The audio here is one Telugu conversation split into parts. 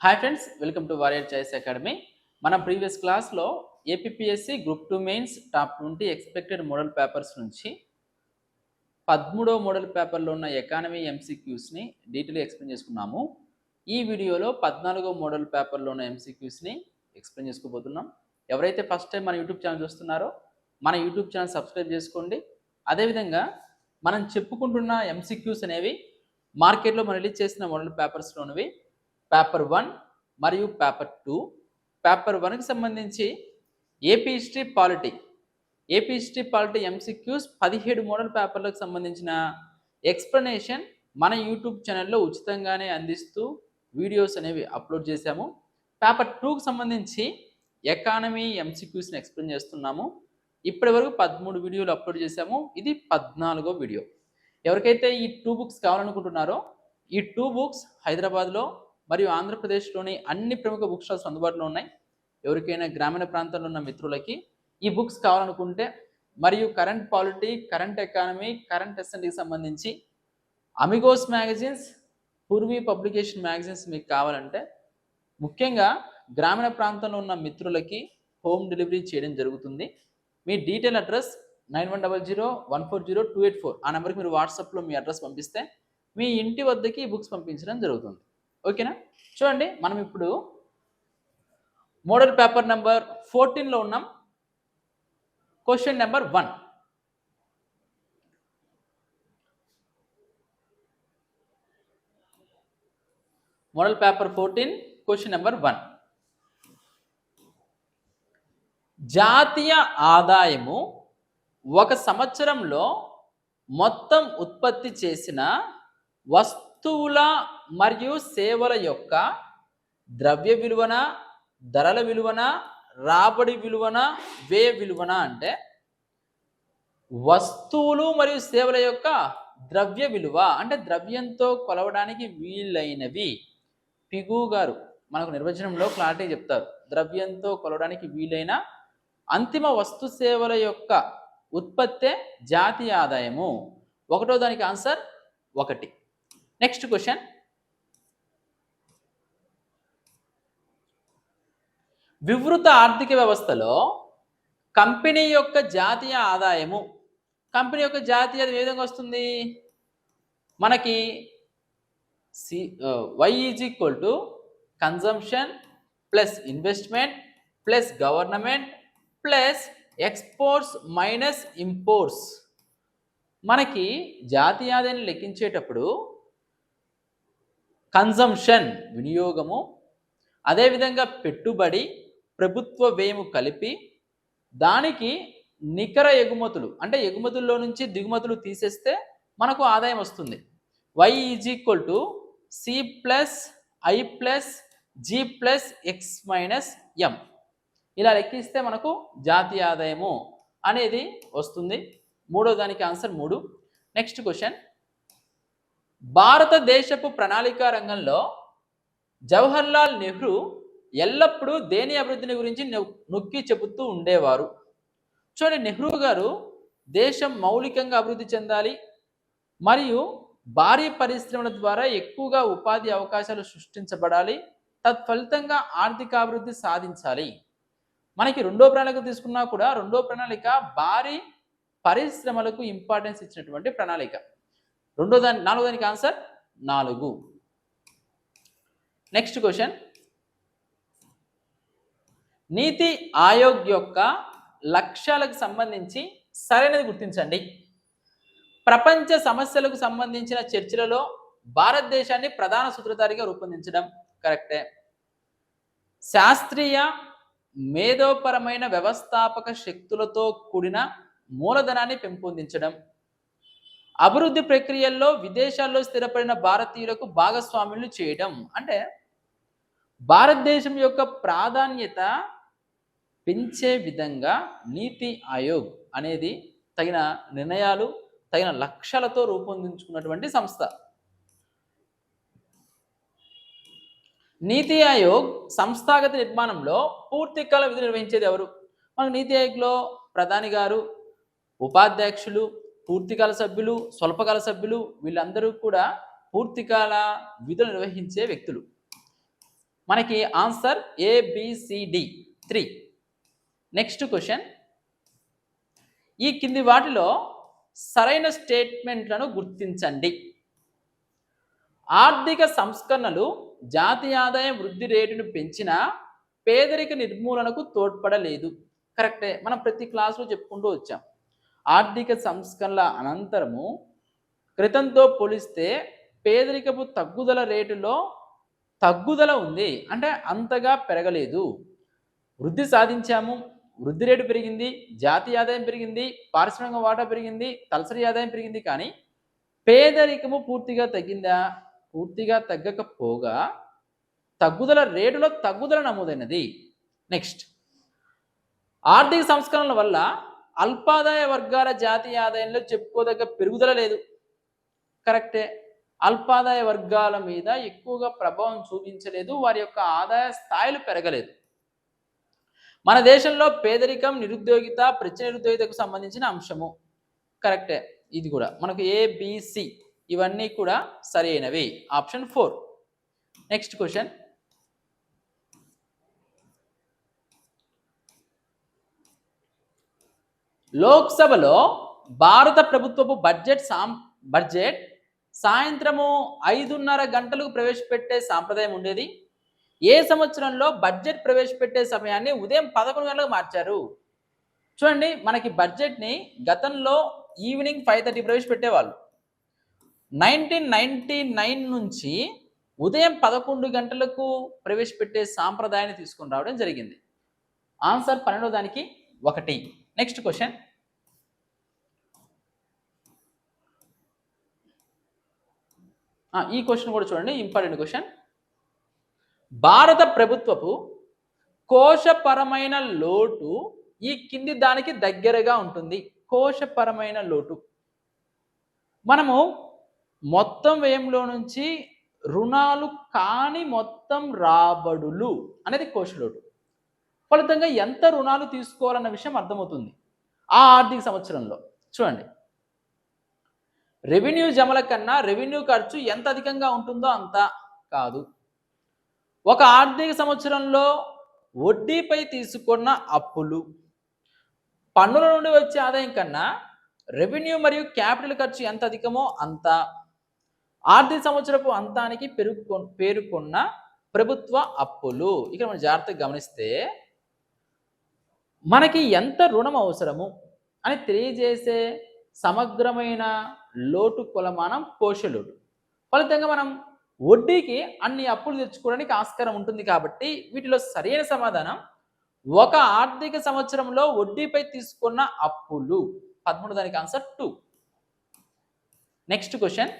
Hi friends welcome to Warrior Choice Academy మన ప్రీవియస్ క్లాస్లో APSC group two mains top twenty expected model papers నుంచి పదమూడో మోడల్ పేపర్లో ఉన్న ఎకానమీ ఎంసీక్యూస్ని డీటెయిల్గా ఎక్స్ప్లెయిన్ చేసుకున్నాము. ఈ వీడియోలో పద్నాలుగో మోడల్ పేపర్లో ఉన్న ఎంసీక్యూస్ని ఎక్స్ప్లెయిన్ చేసుకోబోతున్నాం. ఎవరైతే ఫస్ట్ టైం మన యూట్యూబ్ ఛానల్ చూస్తున్నారో మన యూట్యూబ్ ఛానల్ సబ్స్క్రైబ్ చేసుకోండి. అదేవిధంగా మనం చెప్పుకుంటున్న ఎంసీక్యూస్ అనేవి మార్కెట్లో మనం రిలీజ్ చేసిన మోడల్ పేపర్స్లోనివి పేపర్ వన్ మరియు పేపర్ టూ పేపర్ వన్కి సంబంధించి AP history polity AP history polity MCQs పదిహేడు మోడల్ పేపర్లకు సంబంధించిన ఎక్స్ప్లెనేషన్ మన యూట్యూబ్ ఛానల్లో ఉచితంగానే అందిస్తూ వీడియోస్ అనేవి అప్లోడ్ చేశాము. పేపర్ టూకి సంబంధించి ఎకానమీ ఎంసీక్యూస్ని ఎక్స్ప్లెయిన్ చేస్తున్నాము. ఇప్పటి వరకు పదమూడు వీడియోలు అప్లోడ్ చేశాము. ఇది పద్నాలుగో వీడియో ఎవరికైతే ఈ టూ బుక్స్ కావాలనుకుంటున్నారో ఈ టూ బుక్స్ హైదరాబాద్లో మరియు ఆంధ్రప్రదేశ్లోని అన్ని ప్రముఖ బుక్ స్టాల్స్ అందుబాటులో ఉన్నాయి. ఎవరికైనా గ్రామీణ ప్రాంతాల్లో ఉన్న మిత్రులకి ఈ బుక్స్ కావాలనుకుంటే మరియు current polity current economy current ఎస్ఎన్టీకి సంబంధించి Amigos magazines Purvi publication magazines మీకు కావాలంటే ముఖ్యంగా గ్రామీణ ప్రాంతంలో ఉన్న మిత్రులకి హోమ్ డెలివరీ చేయడం జరుగుతుంది. మీ detail address nine one double zero one four zero two eight four ఆ నెంబర్కి మీరు వాట్సాప్లో మీ అడ్రస్ పంపిస్తే మీ ఇంటి వద్దకి బుక్స్ పంపించడం జరుగుతుంది. ఓకేనా? చూడండి మనం ఇప్పుడు మోడల్ పేపర్ నెంబర్ ఫోర్టీన్లో ఉన్నాం. Question number one. Model paper fourteen question number one. జాతీయ ఆదాయము ఒక సంవత్సరంలో మొత్తం ఉత్పత్తి చేసిన వస్తు వస్తువుల మరియు సేవల యొక్క ద్రవ్య విలువన ధరల విలువన రాబడి విలువన వే విలువన అంటే వస్తువులు మరియు సేవల యొక్క ద్రవ్య విలువ. అంటే ద్రవ్యంతో కొలవడానికి వీలైనవి. పిగు గారు మనకు నిర్వచనంలో క్లారిటీ చెప్తారు. ద్రవ్యంతో కొలవడానికి వీలైన అంతిమ వస్తు సేవల యొక్క ఉత్పత్తే జాతీయ ఆదాయము. ఒకటో దానికి ఆన్సర్ ఒకటి. నెక్స్ట్ క్వశ్చన్ వివృత ఆర్థిక వ్యవస్థలో కంపెనీ యొక్క జాతీయ ఆదాయము. కంపెనీ యొక్క జాతీయ ఏ విధంగా వస్తుంది? మనకి C Y is equal to consumption plus investment plus government plus exports minus imports మనకి జాతీయ లెక్కించేటప్పుడు కన్జంప్షన్ వినియోగము అదేవిధంగా పెట్టుబడి ప్రభుత్వ వ్యయము కలిపి దానికి నికర ఎగుమతులు అంటే ఎగుమతుల్లో నుంచి దిగుమతులు తీసేస్తే మనకు ఆదాయం వస్తుంది. Y is equal to C plus I plus G plus X minus M ఇలా లెక్కిస్తే మనకు జాతీయ ఆదాయము అనేది వస్తుంది. మూడో దానికి ఆన్సర్ మూడు. నెక్స్ట్ క్వశ్చన్ భారతదేశపు ప్రణాళికా రంగంలో జవహర్లాల్ నెహ్రూ ఎల్లప్పుడూ దేని అభివృద్ధిని గురించి నొ- నొక్కి చెబుతూ ఉండేవారు. చూడండి నెహ్రూ గారు దేశం మౌలికంగా అభివృద్ధి చెందాలి మరియు భారీ పరిశ్రమల ద్వారా ఎక్కువగా ఉపాధి అవకాశాలు సృష్టించబడాలి తత్ఫలితంగా ఆర్థికాభివృద్ధి సాధించాలి. మనకి రెండో ప్రణాళిక తీసుకున్నా కూడా రెండో ప్రణాళిక భారీ పరిశ్రమలకు ఇంపార్టెన్స్ ఇచ్చినటువంటి ప్రణాళిక. రెండో దాని నాలుగో దానికి ఆన్సర్ నాలుగు. నెక్స్ట్ క్వశ్చన్ నీతి ఆయోగ్ యొక్క లక్ష్యాలకు సంబంధించి సరైనది గుర్తించండి. ప్రపంచ సమస్యలకు సంబంధించిన చర్చలలో భారతదేశాన్ని ప్రధాన సూత్రధారిగా రూపొందించడం కరెక్టే. శాస్త్రీయ మేధోపరమైన వ్యవస్థాపక శక్తులతో కూడిన మూలధనాన్ని పెంపొందించడం అభివృద్ధి ప్రక్రియల్లో విదేశాల్లో స్థిరపడిన భారతీయులకు భాగస్వాములు చేయడం. అంటే భారతదేశం యొక్క ప్రాధాన్యత పెంచే విధంగా నీతి ఆయోగ్ అనేది తగిన నిర్ణయాలు తగిన లక్ష్యాలతో రూపొందించుకున్నటువంటి సంస్థ. నీతి ఆయోగ్ సంస్థాగత నిర్మాణంలో పూర్తి కాల విధి నిర్వహించేది ఎవరు? మనకు నీతి ఆయోగ్లో ప్రధాని గారు ఉపాధ్యక్షులు పూర్తికాల సభ్యులు స్వల్పకాల సభ్యులు వీళ్ళందరూ కూడా పూర్తికాల విధులు నిర్వహించే వ్యక్తులు. మనకి answer ABCD three next question ఈ కింది వాటిలో సరైన స్టేట్మెంట్లను గుర్తించండి. ఆర్థిక సంస్కరణలు జాతీయ ఆదాయం వృద్ధి రేటును పెంచినా పేదరిక నిర్మూలనకు తోడ్పడలేదు. కరెక్టే మనం ప్రతి క్లాసులో చెప్పుకుంటూ వచ్చాం. ఆర్థిక సంస్కరణల అనంతరము క్రితంతో పోలిస్తే పేదరికపు తగ్గుదల రేటులో తగ్గుదల ఉంది. అంటే అంతగా పెరగలేదు. వృద్ధి సాధించాము. వృద్ధి రేటు పెరిగింది. జాతీయ ఆదాయం పెరిగింది. పారిశ్రామిక వాటా పెరిగింది. తలసరి ఆదాయం పెరిగింది. కానీ పేదరికము పూర్తిగా తగ్గిందా? పూర్తిగా తగ్గకపోగా తగ్గుదల రేటులో తగ్గుదల నమోదైనది. నెక్స్ట్. ఆర్థిక సంస్కరణల వల్ల అల్పాదాయ వర్గాల జాతీయ ఆదాయంలో చెప్పుకోదగ్గ పెరుగుదల లేదు. కరెక్టే. అల్పాదాయ వర్గాల మీద ఎక్కువగా ప్రభావం చూపించలేదు. వారి యొక్క ఆదాయ స్థాయిలు పెరగలేదు. మన దేశంలో పేదరికం నిరుద్యోగిత ప్రత్యక్ష నిరుద్యోగితకు సంబంధించిన అంశము. కరెక్టే. ఇది కూడా. మనకు ఏబిసి ఇవన్నీ కూడా సరైనవి ఆప్షన్ ఫోర్. Next question. లోక్సభలో భారత ప్రభుత్వపు బడ్జెట్ సాం బడ్జెట్ సాయంత్రము ఐదున్నర గంటలకు ప్రవేశపెట్టే సాంప్రదాయం ఉండేది. ఏ సంవత్సరంలో బడ్జెట్ ప్రవేశపెట్టే సమయాన్ని ఉదయం పదకొండు గంటలకు మార్చారు. చూడండి మనకి బడ్జెట్ని గతంలో ఈవినింగ్ ఫైవ్ థర్టీ ప్రవేశపెట్టేవాళ్ళు. నైన్టీన్ నైన్టీ నైన్ నుంచి ఉదయం పదకొండు గంటలకు ప్రవేశపెట్టే సాంప్రదాయాన్ని తీసుకుని రావడం జరిగింది. ఆన్సర్ పన్నెండో దానికి ఒకటి. నెక్స్ట్ క్వశ్చన్ ఈ క్వశ్చన్ కూడా చూడండి. ఇంపార్టెంట్ క్వశ్చన్ భారత ప్రభుత్వపు కోశపరమైన లోటు ఈ కింది దానికి దగ్గరగా ఉంటుంది. కోశపరమైన లోటు. మనము మొత్తం వ్యయంలో నుంచి రుణాలు కాని మొత్తం రాబడులు అనేది కోశలోటు. ఫలితంగా ఎంత రుణాలు తీసుకోవాలన్న విషయం అర్థమవుతుంది. ఆ ఆర్థిక సంవత్సరంలో. చూడండి. రెవెన్యూ జమల కన్నా రెవెన్యూ ఖర్చు ఎంత అధికంగా ఉంటుందో అంత కాదు. ఒక ఆర్థిక సంవత్సరంలో వడ్డీపై తీసుకున్న అప్పులు పన్నుల నుండి వచ్చే ఆదాయం కన్నా రెవెన్యూ మరియు క్యాపిటల్ ఖర్చు ఎంత అధికమో అంత. ఆర్థిక సంవత్సరపు అంతానికి పెరుగు పేరుకున్న ప్రభుత్వ అప్పులు. ఇక్కడ మనం జాగ్రత్తగా గమనిస్తే మనకి ఎంత రుణం అవసరము అని తెలియజేసే సమగ్రమైన లోటు కొలమానం కోశలోటు ఫలితంగా మనం వడ్డీకి అన్ని అప్పులు తెచ్చుకోవడానికి ఆస్కారం ఉంటుంది కాబట్టి వీటిలో సరైన సమాధానం ఒక ఆర్థిక సంవత్సరంలో వడ్డీపై తీసుకున్న అప్పులు. పదమూడు దానికి ఆన్సర్ టూ. Next question.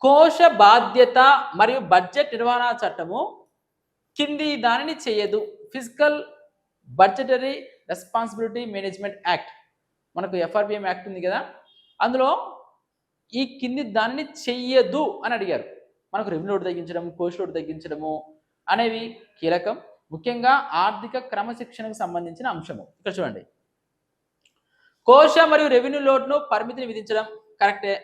కోశ బాధ్యత మరియు బడ్జెట్ నిర్వహణ చట్టము కింది దానిని చేయదు. Physical budgetary responsibility management act మనకు ఎఫ్ఆర్బిఎం యాక్ట్ ఉంది కదా. అందులో ఈ కింది దానిని చెయ్యదు అని అడిగారు. మనకు రెవెన్యూ లోడ్ తగ్గించడం కోష్ లోడ్ తగ్గించడము అనేవి కీలకం. ముఖ్యంగా ఆర్థిక క్రమశిక్షణకు సంబంధించిన అంశము. ఇక్కడ చూడండి. కోశ మరియు రెవెన్యూ లోడ్ను పరిమితిని విధించడం. కరెక్టే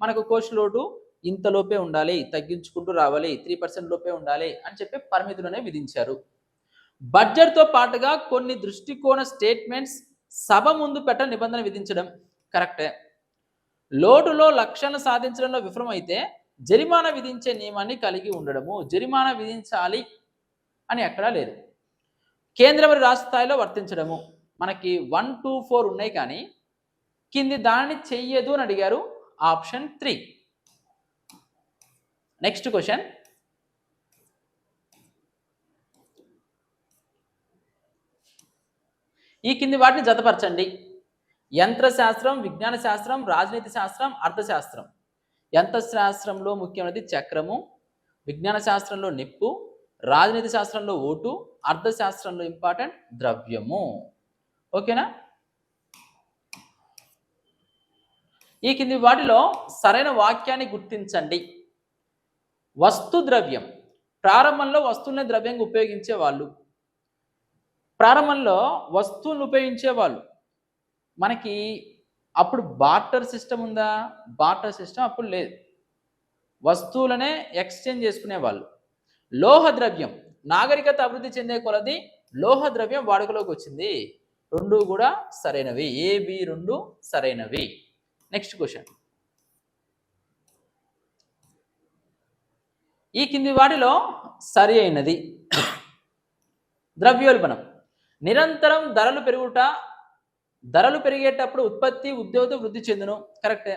మనకు కోష్ లోటు ఇంతలోపే ఉండాలి తగ్గించుకుంటూ రావాలి త్రీ పర్సెంట్ లోపే ఉండాలి అని చెప్పి పరిమితులనే విధించారు. బడ్జెట్తో పాటుగా కొన్ని దృష్టికోణ స్టేట్మెంట్స్ సభ ముందు పెట్ట నిబంధన విధించడం కరెక్టే. లోటులో లక్ష్యాలను సాధించడంలో విఫలమైతే జరిమానా విధించే నియమాన్ని కలిగి ఉండడము జరిమానా విధించాలి అని ఎక్కడా లేదు. కేంద్ర మరియు రాష్ట్ర స్థాయిలో వర్తించడము. మనకి వన్ టూ ఫోర్ ఉన్నాయి కానీ కింది దానిని చెయ్యదు అని అడిగారు ఆప్షన్ త్రీ. నెక్స్ట్ క్వశ్చన్ ఈ కింది వాటిని జతపరచండి. యంత్రశాస్త్రం విజ్ఞాన శాస్త్రం రాజనీతి శాస్త్రం అర్థశాస్త్రం. యంత్రశాస్త్రంలో ముఖ్యమైనది చక్రము విజ్ఞాన శాస్త్రంలో నిప్పు రాజనీతి శాస్త్రంలో ఓటు అర్థశాస్త్రంలో ఇంపార్టెంట్ ద్రవ్యము. ఓకేనా? ఈ కింది వాటిలో సరైన వాక్యాన్ని గుర్తించండి. వస్తు ద్రవ్యం. ప్రారంభంలో వస్తువులనే ద్రవ్యంగా ఉపయోగించే వాళ్ళు ప్రారంభంలో వస్తువులను ఉపయోగించే వాళ్ళు మనకి అప్పుడు బార్టర్ సిస్టమ్ ఉందా? బార్టర్ సిస్టమ్ అప్పుడు లేదు. వస్తువులనే ఎక్స్చేంజ్ చేసుకునేవాళ్ళు. లోహ ద్రవ్యం. నాగరికత అభివృద్ధి చెందే కొలది లోహ ద్రవ్యం వాడుకలోకి వచ్చింది. రెండు కూడా సరైనవి. ఏబి రెండు సరైనవి. Next question. ఈ కింది వాటిలో సరి అయినది. ద్రవ్యోల్బణం. నిరంతరం ధరలు పెరుగుట ధరలు పెరిగేటప్పుడు ఉత్పత్తి ఉద్యోగం వృద్ధి చెందును. కరెక్టే.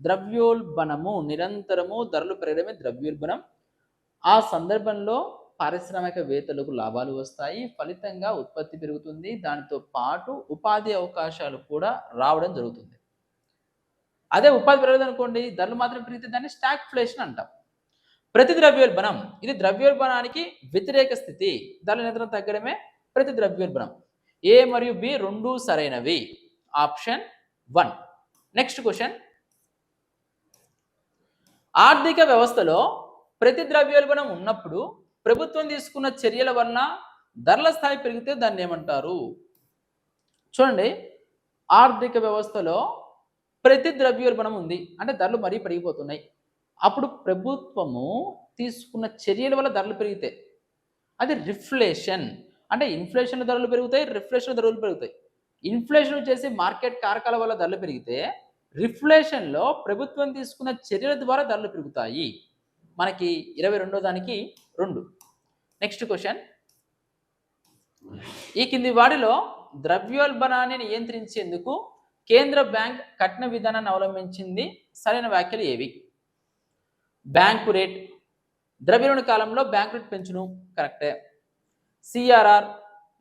ద్రవ్యోల్బణము నిరంతరము ధరలు పెరగడమే ద్రవ్యోల్బణం. ఆ సందర్భంలో పారిశ్రామికవేత్తలకు లాభాలు వస్తాయి. ఫలితంగా ఉత్పత్తి పెరుగుతుంది. దానితో పాటు ఉపాధి అవకాశాలు కూడా రావడం జరుగుతుంది. అదే ఉపాధి పెరగదు అనుకోండి ధరలు మాత్రం పెరిగితే దాన్ని స్టాగ్ఫ్లేషన్ అంటాం. ప్రతి ద్రవ్యోల్బణం ఇది ద్రవ్యోల్బణానికి వ్యతిరేక స్థితి. ధరల నియంత్రణ తగ్గడమే ప్రతి ద్రవ్యోల్బణం ఏ మరియు బి రెండు సరైనవి. Option one. Next question. ఆర్థిక వ్యవస్థలో ప్రతి ద్రవ్యోల్బణం ఉన్నప్పుడు ప్రభుత్వం తీసుకున్న చర్యల వలన ధరల స్థాయి పెరిగితే దాన్ని ఏమంటారు? చూడండి. ఆర్థిక వ్యవస్థలో ప్రతి ద్రవ్యోల్బణం ఉంది. అంటే ధరలు మరీ పెరిగిపోతున్నాయి. అప్పుడు ప్రభుత్వము తీసుకున్న చర్యల వల్ల ధరలు పెరిగితే అది రిఫ్లేషన్. అంటే ఇన్ఫ్లేషన్ ధరలు పెరుగుతాయి రిఫ్లేషన్ ధరలు పెరుగుతాయి. ఇన్ఫ్లేషన్ వచ్చేసి మార్కెట్ కారకాల వల్ల ధరలు పెరిగితే రిఫ్లేషన్లో ప్రభుత్వం తీసుకున్న చర్యల ద్వారా ధరలు పెరుగుతాయి. మనకి ఇరవై రెండో దానికి రెండు. Next question. ఈ కింది వాడిలో ద్రవ్యోల్బణాన్ని నియంత్రించేందుకు కేంద్ర బ్యాంక్ కఠిన విధానాన్ని అవలంబించింది. సరైన వ్యాఖ్యలు ఏవి? బ్యాంకు రేట్ ద్రవ్యోల్బణ కాలంలో బ్యాంకు రేట్ పెంచును కరెక్టే సిఆర్ఆర్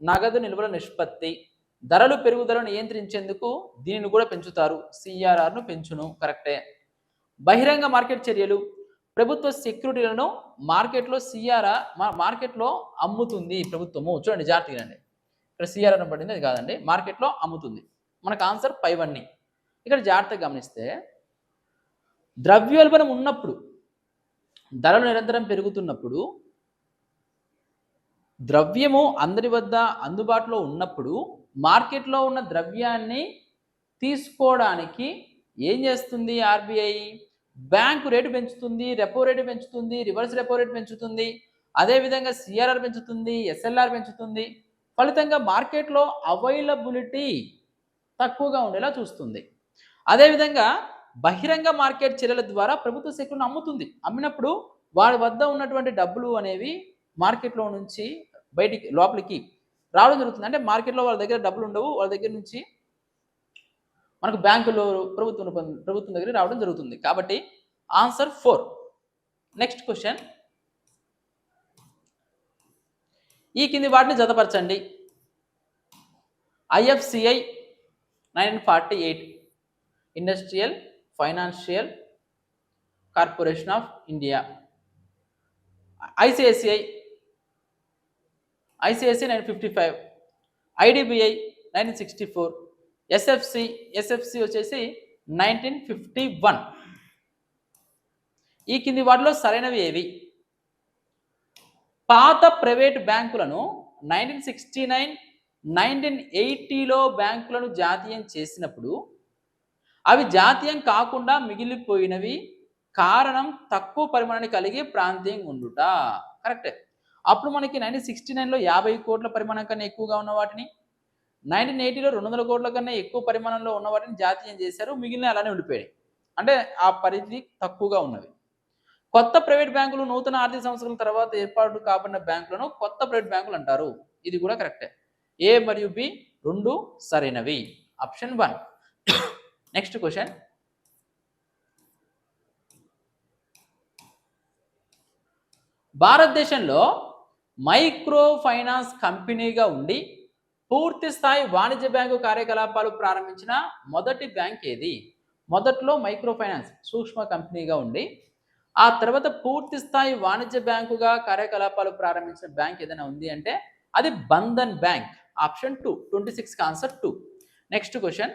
నగదు నిల్వల నిష్పత్తి ధరలు పెరుగుదలను నియంత్రించేందుకు దీనిని కూడా పెంచుతారు. సిఆర్ఆర్ను పెంచును కరెక్టే బహిరంగ మార్కెట్ చర్యలు ప్రభుత్వ సెక్యూరిటీలను మార్కెట్లో సిఆర్ఆర్ మార్కెట్లో అమ్ముతుంది ప్రభుత్వము. చూడండి జాగ్రత్తగా అండి ఇక్కడ సిఆర్ఆర్ పడింది అది కాదండి. మార్కెట్లో అమ్ముతుంది. మనకు ఆన్సర్ పైవన్నీ. ఇక్కడ జాగ్రత్తగా గమనిస్తే ద్రవ్యోల్బణం ఉన్నప్పుడు ధరలు నిరంతరం పెరుగుతున్నప్పుడు ద్రవ్యము అందరి వద్ద అందుబాటులో ఉన్నప్పుడు మార్కెట్లో ఉన్న ద్రవ్యాన్ని తీసుకోవడానికి ఏం చేస్తుంది ఆర్బీఐ? బ్యాంకు రేటు పెంచుతుంది రెపో రేటు పెంచుతుంది రివర్స్ రెపో రేటు పెంచుతుంది అదేవిధంగా సిఆర్ఆర్ పెంచుతుంది ఎస్ఎల్ఆర్ పెంచుతుంది. ఫలితంగా మార్కెట్లో అవైలబిలిటీ తక్కువగా ఉండేలా చూస్తుంది. అదేవిధంగా బహిరంగ మార్కెట్ చర్యల ద్వారా ప్రభుత్వ సెక్యూరిని అమ్ముతుంది. అమ్మినప్పుడు వారి వద్ద ఉన్నటువంటి డబ్బులు అనేవి మార్కెట్లో నుంచి బయటికి లోపలికి రావడం జరుగుతుంది. అంటే మార్కెట్లో వాళ్ళ దగ్గర డబ్బులు ఉండవు. వాళ్ళ దగ్గర నుంచి మనకు బ్యాంకులో ప్రభుత్వం ప్రభుత్వం దగ్గర రావడం జరుగుతుంది. కాబట్టి ఆన్సర్ ఫోర్. Next question. ఈ కింది వాటిని జతపరచండి. IFCI nine forty eight. Industrial financial corporation of India. ICICI ICICI nine fifty five IDBI nineteen sixty four SFC SFC వచ్చేసి నైన్టీన్ ఫిఫ్టీ వన్. ఈ కింది వాటిలో సరైనవి ఏవి? పాత ప్రైవేట్ బ్యాంకులను నైన్టీన్ సిక్స్టీ నైన్ నైన్టీన్ ఎయిటీలో బ్యాంకులను జాతీయం చేసినప్పుడు అవి జాతీయం కాకుండా మిగిలిపోయినవి కారణం తక్కువ పరిమాణాన్ని కలిగి ప్రాంతీయం ఉండుట. కరెక్టే అప్పుడు మనకి నైన్టీన్ సిక్స్టీ నైన్లో యాభై కోట్ల పరిమాణం కన్నా ఎక్కువగా ఉన్న వాటిని నైన్టీన్ ఎయిటీలో రెండు వందల కోట్ల కన్నా ఎక్కువ పరిమాణంలో ఉన్న వాటిని జాతీయం చేశారు మిగిలిన అలానే ఉండిపోయాయి. అంటే ఆ పరిధి తక్కువగా ఉన్నవి. కొత్త ప్రైవేట్ బ్యాంకులు నూతన ఆర్థిక సంవత్సరాల తర్వాత ఏర్పాటు కాబడిన బ్యాంకులను కొత్త ప్రైవేట్ బ్యాంకులు అంటారు. ఇది కూడా కరెక్టే ఏ మరియు బి రెండు సరైనవి. ఆప్షన్ వన్ నెక్స్ట్ క్వశ్చన్ భారతదేశంలో మైక్రో ఫైనాన్స్ కంపెనీగా ఉండి పూర్తి స్థాయి వాణిజ్య బ్యాంకు కార్యకలాపాలు ప్రారంభించిన మొదటి బ్యాంక్ ఏది? మొదట్లో మైక్రో ఫైనాన్స్ సూక్ష్మ కంపెనీగా ఉండి ఆ తర్వాత పూర్తి స్థాయి వాణిజ్య బ్యాంకుగా కార్యకలాపాలు ప్రారంభించిన బ్యాంక్ ఏదైనా ఉంది అంటే అది Bandhan bank. Option two twenty six answer two. Next question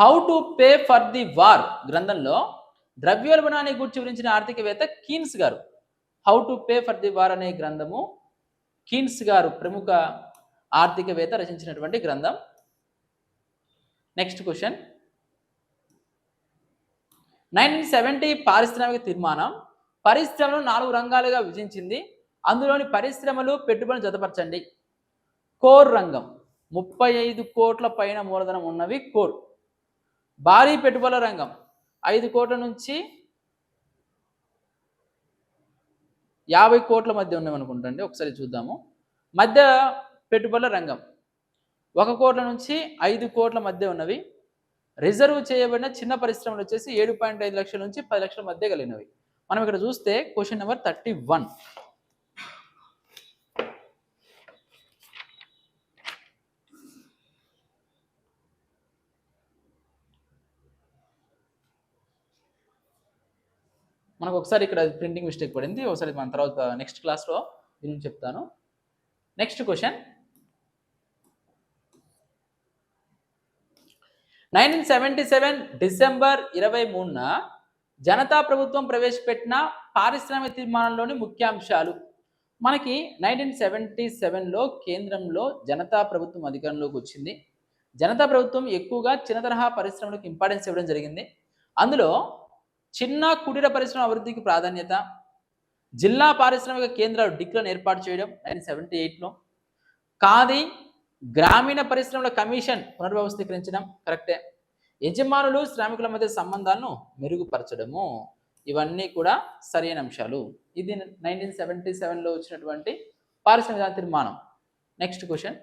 how to pay for the war గ్రంథంలో ద్రవ్యోల్బణాన్ని గురించి వివరించిన ఆర్థికవేత్త కీన్స్ గారు. How to pay for the war అనే గ్రంథము కీన్స్ గారు ప్రముఖ ఆర్థికవేత్త రచించినటువంటి గ్రంథం. నెక్స్ట్ క్వశ్చన్ నైన్టీన్ సెవెంటీ పారిశ్రామిక తీర్మానం. పరిశ్రమలు నాలుగు రంగాలుగా విభజించింది. అందులోని పరిశ్రమలు పెట్టుబడులు జతపరచండి. కోర్ రంగం. ముప్పై ఐదు కోట్ల పైన మూలధనం ఉన్నవి కోర్. భారీ పెట్టుబడుల రంగం. ఐదు కోట్ల నుంచి యాభై కోట్ల మధ్య ఉన్నామనుకుంటండి ఒకసారి చూద్దాము. మధ్య పెట్టుబడుల రంగం. ఒక కోట్ల నుంచి ఐదు కోట్ల మధ్య ఉన్నవి. రిజర్వ్ చేయబడిన చిన్న పరిశ్రమలు వచ్చేసి ఏడు పాయింట్ ఐదు లక్షల నుంచి పది లక్షల మధ్య కలిగినవి. మనం ఇక్కడ చూస్తే క్వశ్చన్ నెంబర్ థర్టీ వన్. మనకు ఒకసారి ఇక్కడ ప్రింటింగ్ మిస్టేక్ పడింది. ఒకసారి మన తర్వాత నెక్స్ట్ క్లాస్లో దీని చెప్తాను. Next question nineteen seventy seven December ఇరవై మూడున జనతా ప్రభుత్వం ప్రవేశపెట్టిన పారిశ్రామిక తీర్మానంలోని ముఖ్యాంశాలు. మనకి నైన్టీన్ సెవెంటీ సెవెన్లో కేంద్రంలో జనతా ప్రభుత్వం అధికారంలోకి వచ్చింది. జనతా ప్రభుత్వం ఎక్కువగా చిన్న తరహా పరిశ్రమలకు ఇంపార్టెన్స్ ఇవ్వడం జరిగింది. అందులో చిన్న కుటీర పరిశ్రమ అభివృద్ధికి ప్రాధాన్యత జిల్లా పారిశ్రామిక కేంద్రాలు డిక్లను ఏర్పాటు చేయడం నైన్టీన్ సెవెంటీ ఎయిట్లో కాది గ్రామీణ పరిశ్రమల కమిషన్ పునర్వ్యవస్థీకరించడం కరెక్టే. యజమానులు శ్రామికుల మధ్య సంబంధాలను మెరుగుపరచడము. ఇవన్నీ కూడా సరైన అంశాలు. ఇది నైన్టీన్ సెవెంటీ సెవెన్లో వచ్చినటువంటి పారిశ్రామిక తీర్మానం. Next question.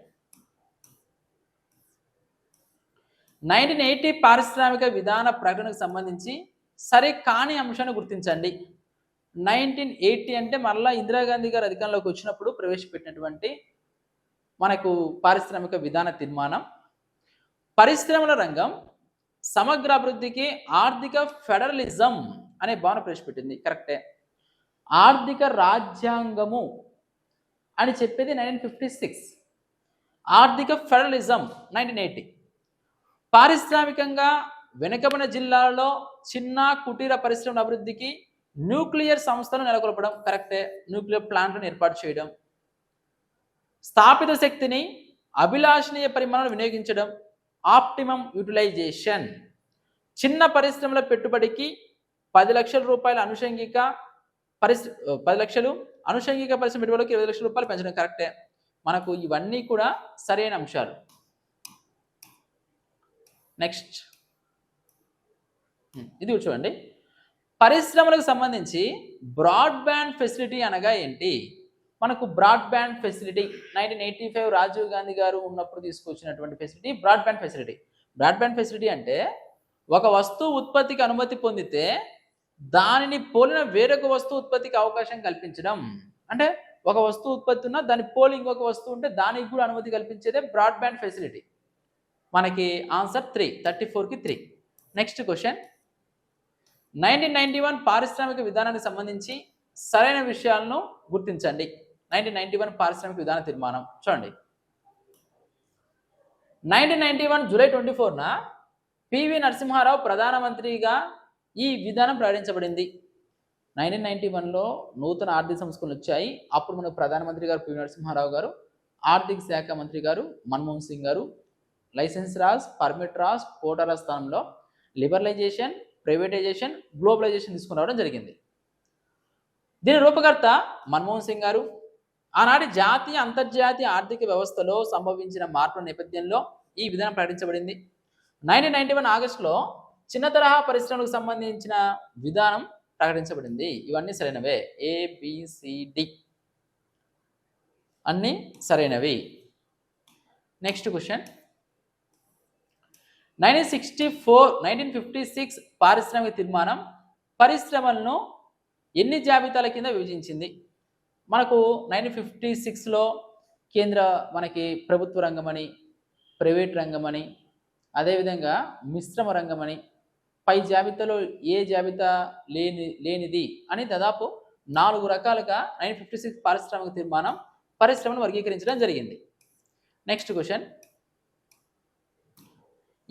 నైన్టీన్ ఎయిటీ పారిశ్రామిక విధాన ప్రకటనకు సంబంధించి సరే కాని అంశాన్ని గుర్తించండి. నైన్టీన్ ఎయిటీ అంటే మరలా ఇందిరాగాంధీ గారు అధికారంలోకి వచ్చినప్పుడు ప్రవేశపెట్టినటువంటి మనకు పారిశ్రామిక విధాన తీర్మానం. పరిశ్రమల రంగం సమగ్ర అభివృద్ధికి ఆర్థిక ఫెడరలిజం అనే భావన ప్రవేశపెట్టింది. కరెక్టే. ఆర్థిక రాజ్యాంగము అని చెప్పేది నైన్టీన్ ఫిఫ్టీ సిక్స్. ఆర్థిక ఫెడరలిజం నైన్టీన్ ఎయిటీ. పారిశ్రామికంగా వెనుకబడిన జిల్లాలో చిన్న కుటీర పరిశ్రమల అభివృద్ధికి న్యూక్లియర్ సంస్థను నెలకొల్పడం కరెక్టే. న్యూక్లియర్ ప్లాంట్లను ఏర్పాటు చేయడం. స్థాపిత శక్తిని అభిలాషణీయ పరిమాణాలు వినియోగించడం. Optimum utilisation. చిన్న పరిశ్రమల పెట్టుబడికి పది లక్షల రూపాయల అనుషంగిక పరిశ్ర పది లక్షలు అనుషంగిక పరిశ్రమ పెట్టుబడికి ఇరవై లక్షల రూపాయలు పెంచడం కరెక్టే. మనకు ఇవన్నీ కూడా సరైన అంశాలు. నెక్స్ట్. ఇది చూడండి. పరిశ్రమలకు సంబంధించి బ్రాడ్బ్యాండ్ ఫెసిలిటీ అనగా ఏంటి? మనకు broadband facility nineteen eighty five Rajiv Gandhi గారు ఉన్నప్పుడు తీసుకొచ్చినటువంటి facility broadband facility. Broadband facility అంటే ఒక వస్తువు ఉత్పత్తికి అనుమతి పొందితే దానిని పోలిన వేరొక వస్తువు ఉత్పత్తికి అవకాశం కల్పించడం. అంటే ఒక వస్తువు ఉత్పత్తి ఉన్నా దాని పోలి ఇంకొక వస్తువు ఉంటే దానికి కూడా అనుమతి కల్పించేదే బ్రాడ్బ్యాండ్ ఫెసిలిటీ. మనకి ఆన్సర్ త్రీ థర్టీ ఫోర్కి three. Next question. Nineteen ninety one పారిశ్రామిక విధానానికి సంబంధించి సరైన విషయాలను గుర్తించండి. నైన్టీన్ నైన్టీ వన్ పారిశ్రామిక విధాన తీర్మానం. చూడండి. Nineteen ninety one July twenty ఫోర్న PV Narasimha Rao ప్రధానమంత్రిగా ఈ విధానం ప్రకటించబడింది. నైన్టీన్ నైన్టీ వన్లో నూతన ఆర్థిక సంస్కరణలు వచ్చాయి. అప్పుడు మనకు ప్రధానమంత్రి గారు పివి నరసింహారావు గారు ఆర్థిక శాఖ మంత్రి గారు మన్మోహన్ సింగ్ గారు లైసెన్స్ రాజ్ పర్మిట్ రాజ్ కోటాల స్థానంలో లిబరలైజేషన్ ప్రైవేటైజేషన్ గ్లోబలైజేషన్ తీసుకుని రావడం జరిగింది. దీని రూపకర్త మన్మోహన్ సింగ్ గారు ఆనాటి జాతీయ అంతర్జాతీయ ఆర్థిక వ్యవస్థలో సంభవించిన మార్పుల నేపథ్యంలో ఈ విధానం ప్రకటించబడింది. నైన్టీన్ నైన్టీ వన్ ఆగస్టులో చిన్న తరహా పరిశ్రమలకు సంబంధించిన విధానం ప్రకటించబడింది. ఇవన్నీ సరైనవే. ఏబిసిడి అన్నీ సరైనవి. Next question nineteen sixty four nineteen fifty six పారిశ్రామిక తీర్మానం పరిశ్రమలను ఎన్ని జాబితాల కింద విభజించింది? మనకు నైన్టీన్ ఫిఫ్టీ సిక్స్లో కేంద్ర మనకి ప్రభుత్వ రంగమని ప్రైవేట్ రంగమని అదేవిధంగా మిశ్రమ రంగమని పై జాబితాలో ఏ జాబితా లేని లేనిది అని దాదాపు నాలుగు రకాలుగా నైన్ ఫిఫ్టీ సిక్స్ పారిశ్రామిక తీర్మానం పరిశ్రమను వర్గీకరించడం జరిగింది. Next question.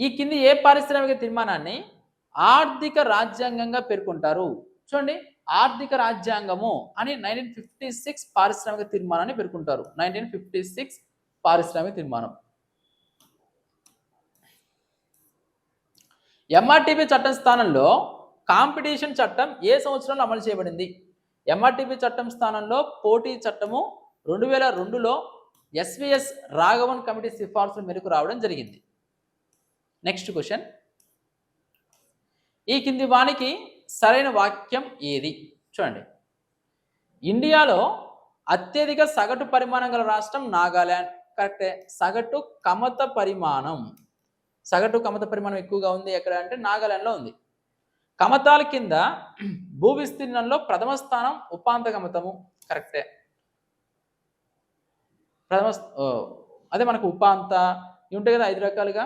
ఈ కింది ఏ పారిశ్రామిక తీర్మానాన్ని ఆర్థిక రాజ్యాంగంగా పేర్కొంటారు? చూడండి ఆర్థిక రాజ్యాంగము అని నైన్టీన్ ఫిఫ్టీ సిక్స్ పారిశ్రామిక తీర్మానాన్ని పేర్కొంటారు. నైన్టీన్ ఫిఫ్టీ సిక్స్ పారిశ్రామిక తీర్మానం. ఎంఆర్టీపీ చట్టం స్థానంలో కాంపిటీషన్ చట్టం ఏ సంవత్సరంలో అమలు చేయబడింది? ఎంఆర్టీపీ చట్టం స్థానంలో పోటీ చట్టము రెండు వేల రెండులో ఎస్విఎస్ రాఘవన్ కమిటీ సిఫార్సుల మేరకు రావడం జరిగింది. నెక్స్ట్ క్వశ్చన్ ఈ కింది వానికి సరైన వాక్యం ఏది? చూడండి. ఇండియాలో అత్యధిక సగటు పరిమాణం గల రాష్ట్రం నాగాల్యాండ్ కరెక్టే సగటు కమత పరిమాణం. సగటు కమత పరిమాణం ఎక్కువగా ఉంది ఎక్కడ అంటే నాగాలాండ్లో ఉంది. కమతాల కింద భూ విస్తీర్ణంలో ప్రథమ స్థానం ఉపాంత కమతము. కరెక్టే ప్రథమ ఓ, అదే మనకు ఉపాంత ఉంటాయి కదా ఐదు రకాలుగా.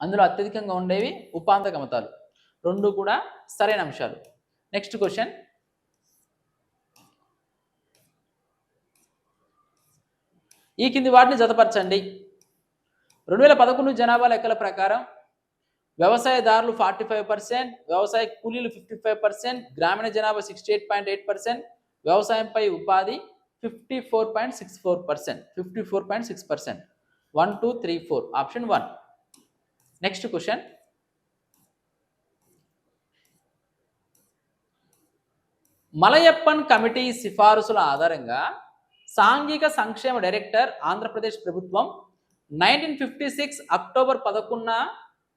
అందులో అత్యధికంగా ఉండేవి ఉపాంత గమతాలు రెండు కూడా సరైన అంశాలు. నెక్స్ట్ క్వశ్చన్ ఈ కింది వాటిని జతపరచండి. రెండు వేల పదకొండు జనాభా లెక్కల ప్రకారం వ్యవసాయదారులు ఫార్టీ ఫైవ్ పర్సెంట్ వ్యవసాయ కూలీలు ఫిఫ్టీ ఫైవ్ పర్సెంట్ గ్రామీణ జనాభా sixty eight point eight percent వ్యవసాయంపై ఉపాధి fifty four point six four percent fifty four point six percent. One two three four. Option one. Next question Malayappan committee సిఫారసుల ఆధారంగా సాంఘిక సంక్షేమ డైరెక్టర్ ఆంధ్రప్రదేశ్ ప్రభుత్వం నైన్టీన్ ఫిఫ్టీ సిక్స్ అక్టోబర్ పదకొండున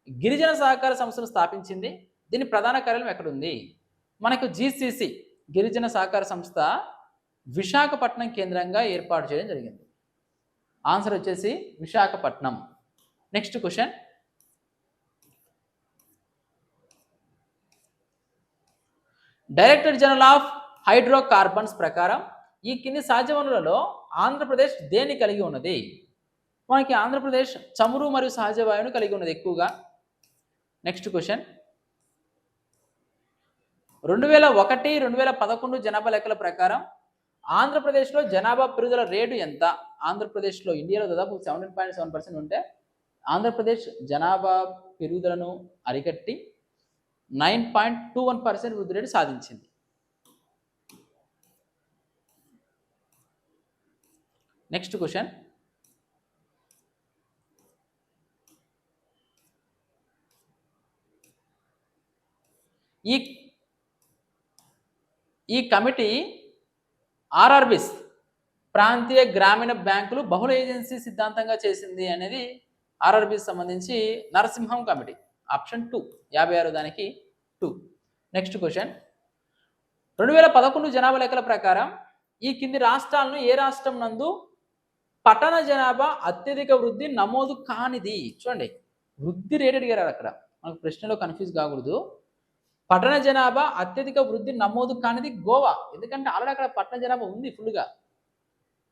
గిరిజన సహకార సంస్థను స్థాపించింది. దీని ప్రధాన కార్యాలయం ఎక్కడుంది? మనకు జీసీసీ గిరిజన సహకార సంస్థ విశాఖపట్నం కేంద్రంగా ఏర్పాటు చేయడం జరిగింది. ఆన్సర్ వచ్చేసి Visakhapatnam. Next question director general of hydrocarbons ప్రకారం ఈ కింది సహజ వనరులలో ఆంధ్రప్రదేశ్ దేన్ని కలిగి ఉన్నది? మనకి ఆంధ్రప్రదేశ్ చమురు మరియు సహజ వాయువును కలిగి ఉన్నది ఎక్కువగా. నెక్స్ట్ క్వశ్చన్ రెండు వేల ఒకటి రెండు వేల పదకొండు జనాభా లెక్కల ప్రకారం ఆంధ్రప్రదేశ్లో జనాభా పెరుగుదల రేటు ఎంత? ఆంధ్రప్రదేశ్లో ఇండియాలో దాదాపు సెవెంటీన్ పాయింట్ సెవెన్ పర్సెంట్ ఉంటే ఆంధ్రప్రదేశ్ జనాభా పెరుగుదలను అరికట్టి nine point two one percent వృద్ధి రేటు సాధించింది. Next question. ఈ ఈ కమిటీ ఆర్ఆర్బిస్ ప్రాంతీయ గ్రామీణ బ్యాంకులు బహుళ ఏజెన్సీ సిద్ధాంతంగా చేసింది అనేది ఆర్ఆర్బిస్ సంబంధించి నరసింహం కమిటీ. ఆప్షన్ టూ యాభై ఆరు దానికి టూ. Next question. రెండు వేల పదకొండు జనాభా లెక్కల ప్రకారం ఈ కింది రాష్ట్రాలను ఏ రాష్ట్రం నందు పట్టణ జనాభా అత్యధిక వృద్ధి నమోదు కానిది? చూడండి వృద్ధి రేట్ అడిగారు అక్కడ. మనకు ప్రశ్నలో కన్ఫ్యూజ్ కాకూడదు. పట్టణ జనాభా అత్యధిక వృద్ధి నమోదు కానిది గోవా. ఎందుకంటే ఆల్రెడీ అక్కడ పట్టణ జనాభా ఉంది ఫుల్గా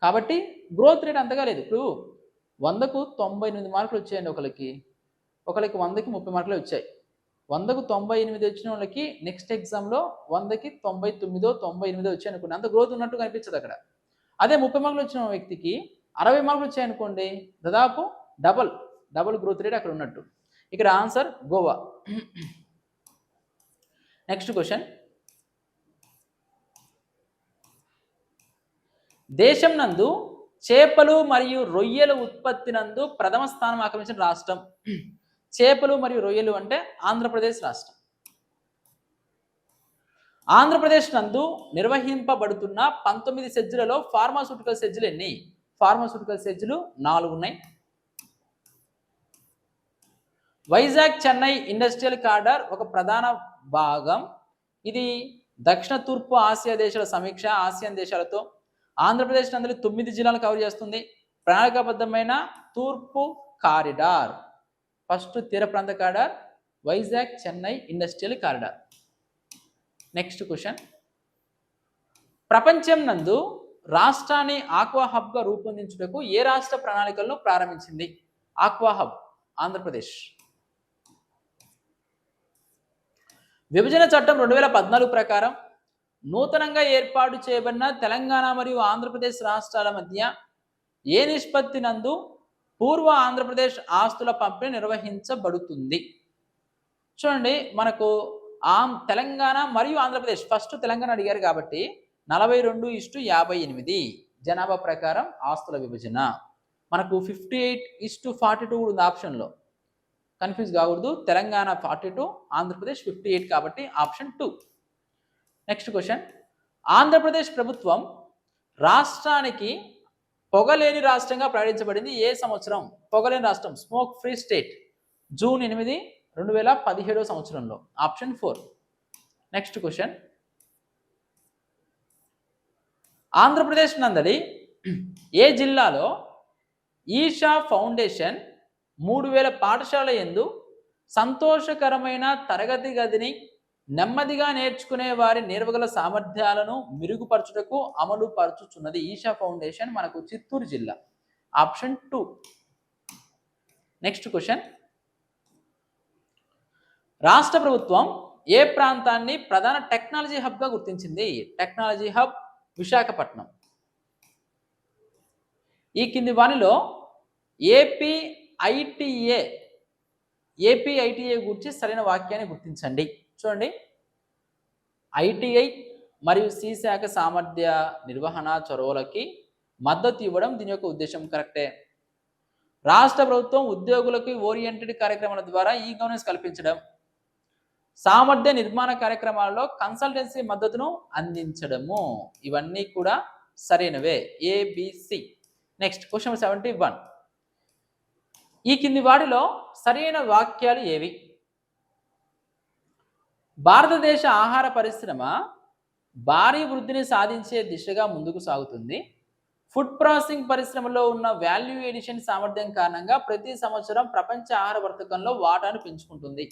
కాబట్టి గ్రోత్ రేట్ అంతగా లేదు. ఇప్పుడు వందకు తొంభై ఎనిమిది మార్కులు వచ్చాయండి ఒకరికి ఒకరికి వందకి ముప్పై మార్కులు వచ్చాయి. వందకు తొంభై ఎనిమిది వచ్చిన వాళ్ళకి నెక్స్ట్ ఎగ్జామ్లో వందకి తొంభై తొమ్మిదో తొంభై ఎనిమిదో వచ్చాయి అనుకోండి. అంత గ్రోత్ ఉన్నట్టు కనిపించదు అక్కడ. అదే ముప్పై మార్కులు వచ్చిన వ్యక్తికి అరవై మార్కులు వచ్చాయనుకోండి దాదాపు డబల్ డబల్ గ్రోత్ రేట్ అక్కడ ఉన్నట్టు. ఇక్కడ ఆన్సర్ గోవా. నెక్స్ట్ క్వశ్చన్ దేశం నందు చేపలు మరియు రొయ్యల ఉత్పత్తి నందు ప్రథమ స్థానం ఆక్రమించిన రాష్ట్రం. చేపలు మరియు రొయ్యలు అంటే ఆంధ్రప్రదేశ్ రాష్ట్రం. ఆంధ్రప్రదేశ్ నందు నిర్వహింపబడుతున్న పంతొమ్మిది సెజ్జులలో ఫార్మాసూటికల్ సెజ్జులు ఎన్ని? ఫార్మాసూటికల్ సెజ్జులు నాలుగు ఉన్నాయి. వైజాగ్ చెన్నై ఇండస్ట్రియల్ కార్డర్ ఒక ప్రధాన భాగం. ఇది దక్షిణ తూర్పు ఆసియా దేశాల సమీక్ష ఆసియన్ దేశాలతో ఆంధ్రప్రదేశ్ నందలి తొమ్మిది జిల్లాలు కవర్ చేస్తుంది. ప్రణాళికాబద్ధమైన తూర్పు కారిడార్. ఫస్ట్ తీర ప్రాంత corridor Vizag Chennai industrial corridor. Next question ప్రపంచం నందు రాష్ట్రాన్ని ఆక్వా హబ్గా రూపొందించుటకు ఏ రాష్ట్ర ప్రణాళికలను ప్రారంభించింది? Aqua hub Andhra Pradesh. విభజన చట్టం రెండు వేల పద్నాలుగు ప్రకారం నూతనంగా ఏర్పాటు చేయబడిన తెలంగాణ మరియు ఆంధ్రప్రదేశ్ రాష్ట్రాల మధ్య ఏ నిష్పత్తి నందు పూర్వ ఆంధ్రప్రదేశ్ ఆస్తుల పంపిణీ నిర్వహించబడుతుంది. చూడండి మనకు ఆ తెలంగాణ మరియు ఆంధ్రప్రదేశ్ ఫస్ట్ తెలంగాణ అడిగారు కాబట్టి నలభై రెండు ఇస్టు యాభై ఎనిమిది. జనాభా ప్రకారం ఆస్తుల విభజన. మనకు fifty eight is to forty two ఉంది ఆప్షన్లో. కన్ఫ్యూజ్ కాకూడదు. Telangana forty two Andhra Pradesh fifty eight కాబట్టి option two. Next question. Andhra Pradesh ప్రభుత్వం రాష్ట్రానికి పొగలేని రాష్ట్రంగా ప్రకటించబడింది ఏ సంవత్సరం? పొగలేని రాష్ట్రం స్మోక్ ఫ్రీ స్టేట్ జూన్ ఎనిమిది రెండు వేల పదిహేడవ సంవత్సరంలో. Option four next question Andhra Pradesh నందలి ఏ జిల్లాలో ఈషా ఫౌండేషన్ మూడు వేల పాఠశాల ఎందు సంతోషకరమైన తరగతి గదిని నెమ్మదిగా నేర్చుకునే వారి నేర్వగల సామర్థ్యాలను మెరుగుపరచుటకు అమలు పరచుచున్నది ఈషా ఫౌండేషన్ మనకు చిత్తూరు జిల్లా. Option two. Next question. రాష్ట్ర ప్రభుత్వం ఏ ప్రాంతాన్ని ప్రధాన టెక్నాలజీ హబ్గా గుర్తించింది? Technology hub Visakhapatnam. ఈ కింది వానిలో ఏపీఐటిఏ ఏపీఐటిఏ గురించి సరైన వాక్యాన్ని గుర్తించండి. చూడండి. ఐటీఐ మరియు సి శాఖ సామర్థ్య నిర్వహణ చొరవలకి మద్దతు ఇవ్వడం దీని యొక్క ఉద్దేశం కరెక్టే. రాష్ట్ర ప్రభుత్వం ఉద్యోగులకు ఓరియంటెడ్ కార్యక్రమాల ద్వారా ఈ గవర్నెన్స్ కల్పించడం సామర్థ్య నిర్మాణ కార్యక్రమాలలో కన్సల్టెన్సీ మద్దతును అందించడము. ఇవన్నీ కూడా సరైనవే. ABC next question seventy one. ఈ కింది వాటిలో సరైన వాక్యాలు ఏవి? భారతదేశ ఆహార పరిశ్రమ భారీ వృద్ధిని సాధించే దిశగా ముందుకు సాగుతుంది. ఫుడ్ ప్రాసెసింగ్ పరిశ్రమలో ఉన్న వాల్యూ ఎడిషన్ సామర్థ్యం కారణంగా ప్రతి సంవత్సరం ప్రపంచ ఆహార వర్తకంలో వాటాను పెంచుకుంటుంది.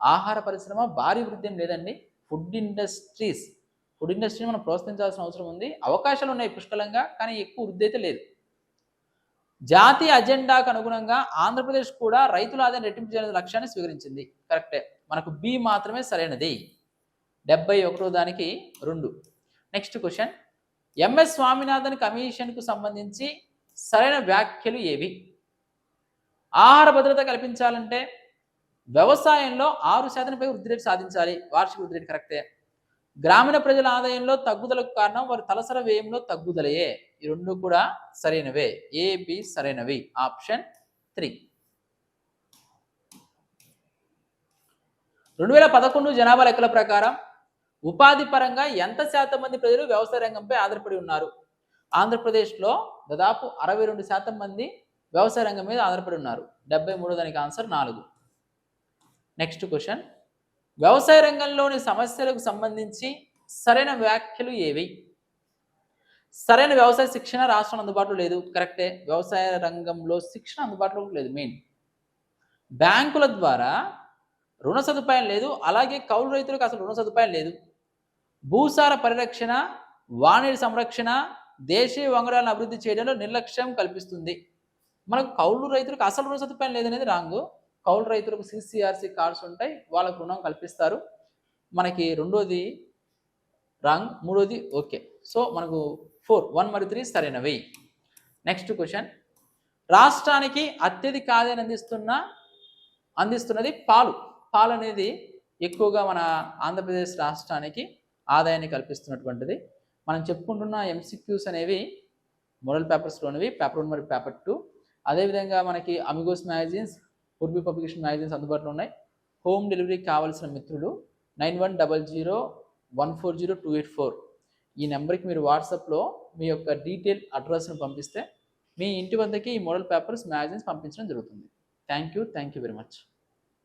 ఆహార పరిశ్రమ భారీ వృద్ధి లేదండి ఫుడ్ ఇండస్ట్రీస్ ఫుడ్ ఇండస్ట్రీని మనం ప్రోత్సహించాల్సిన అవసరం ఉంది. అవకాశాలు ఉన్నాయి పుష్కలంగా కానీ ఎక్కువ వృద్ధి అయితే లేదు. జాతీయ అజెండాకు అనుగుణంగా ఆంధ్రప్రదేశ్ కూడా రైతుల ఆదాయం రెట్టింపు చేయాలనే లక్ష్యాన్ని స్వీకరించింది. కరెక్టే. మనకు బి మాత్రమే సరైనది. డెబ్బై ఒకటో దానికి రెండు. Next question. ఎంఎస్ స్వామినాథన్ కమిషన్కు సంబంధించి సరైన వ్యాఖ్యలు ఏవి? ఆహార భద్రత కల్పించాలంటే వ్యవసాయంలో ఆరు శాతంపై వృద్ధి రేటు సాధించాలి. వార్షిక వృద్ధి రేటు కరెక్టే. గ్రామీణ ప్రజల ఆదాయంలో తగ్గుదలకు కారణం వారి తలసరి వ్యయంలో తగ్గుదలయే. ఈ రెండు కూడా సరైనవే. ఏ సరైనవి. ఆప్షన్ త్రీ రెండు వేల పదకొండు జనాభా లెక్కల ప్రకారం ఉపాధి పరంగా ఎంత శాతం మంది ప్రజలు వ్యవసాయ రంగంపై ఆధారపడి ఉన్నారు? ఆంధ్రప్రదేశ్లో దాదాపు అరవై రెండు శాతం మంది వ్యవసాయ రంగం మీద ఆధారపడి ఉన్నారు. డెబ్బై మూడో దానికి ఆన్సర్ నాలుగు. నెక్స్ట్ క్వశ్చన్ వ్యవసాయ రంగంలోని సమస్యలకు సంబంధించి సరైన వ్యాఖ్యలు ఏవి? సరైన వ్యవసాయ శిక్షణ రాష్ట్రం అందుబాటులో లేదు. కరెక్టే. వ్యవసాయ రంగంలో శిక్షణ అందుబాటులో లేదు. మెయిన్. బ్యాంకుల ద్వారా రుణ సదుపాయం లేదు. అలాగే కౌలు రైతులకు అసలు రుణ సదుపాయం లేదు. భూసార పరిరక్షణ వాణిజ్య సంరక్షణ దేశీయ వంగడాలను అభివృద్ధి చేయడంలో నిర్లక్ష్యం కల్పిస్తుంది. మనకు కౌలు రైతులకు అసలు రుణ సదుపాయం లేదనేది రాంగు. కౌలు రైతులకు సిసిఆర్సి కార్డ్స్ ఉంటాయి వాళ్ళకు రుణం కల్పిస్తారు. మనకి రెండోది రాంగ్ మూడోది ఓకే. సో మనకు ఫోర్ వన్ మరియు త్రీ సరైనవి నెక్స్ట్ క్వశ్చన్. రాష్ట్రానికి అత్యధిక ఆదాయాన్ని అందిస్తున్న అందిస్తున్నది పాలు. పాలు అనేది ఎక్కువగా మన ఆంధ్రప్రదేశ్ రాష్ట్రానికి ఆదాయాన్ని కల్పిస్తున్నటువంటిది. మనం చెప్పుకుంటున్న ఎంసిక్యూస్ అనేవి మోడల్ పేపర్స్లోనివి పేపర్ వన్ మరియు పేపర్ టూ. అదేవిధంగా మనకి Amigos magazines Purvi publication magazines అందుబాటులో ఉన్నాయి. హోమ్ డెలివరీ కావాల్సిన మిత్రులు nine one double zero one four zero two eight four. ఈ నెంబర్కి మీరు వాట్సాప్లో మీ యొక్క డీటెయిల్ అడ్రస్ను పంపిస్తే మీ ఇంటి వద్దకి ఈ మోడల్ పేపర్స్ మ్యాగజైన్స్ పంపించడం జరుగుతుంది. Thank you thank you very much